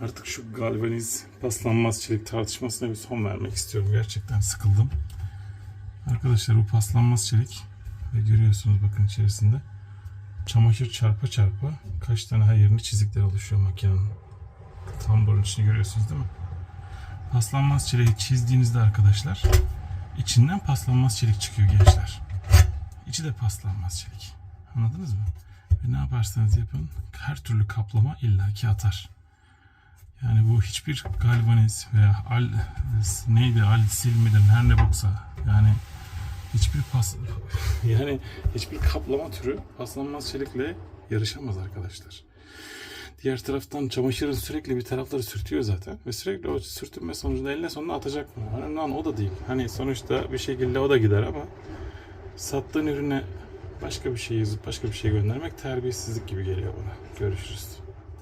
Artık şu galvaniz paslanmaz çelik tartışmasına bir son vermek istiyorum. Gerçekten sıkıldım. Arkadaşlar bu paslanmaz çelik ve görüyorsunuz bakın içerisinde çamaşır çarpa çarpa kaç tane her yerini çizikler oluşuyor makinenin. Tamborun içini görüyorsunuz değil mi? Paslanmaz çeliği çizdiğinizde arkadaşlar içinden paslanmaz çelik çıkıyor gençler. İçi de paslanmaz çelik. Anladınız mı? Ve ne yaparsanız yapın her türlü kaplama illaki atar. Yani bu hiçbir galvaniz veya al neydi al sil midir her ne boksa yani hiçbir pas yani hiçbir kaplama türü paslanmaz çelikle yarışamaz arkadaşlar. Diğer taraftan çamaşırın sürekli bir tarafları sürtüyor zaten ve sürekli o sürtünme sonucunda eline sonunda atacak mı? Önemli olan o da değil. Hani sonuçta bir şekilde o da gider ama sattığın ürüne başka bir şey yazıp başka bir şey göndermek terbiyesizlik gibi geliyor bana. Görüşürüz.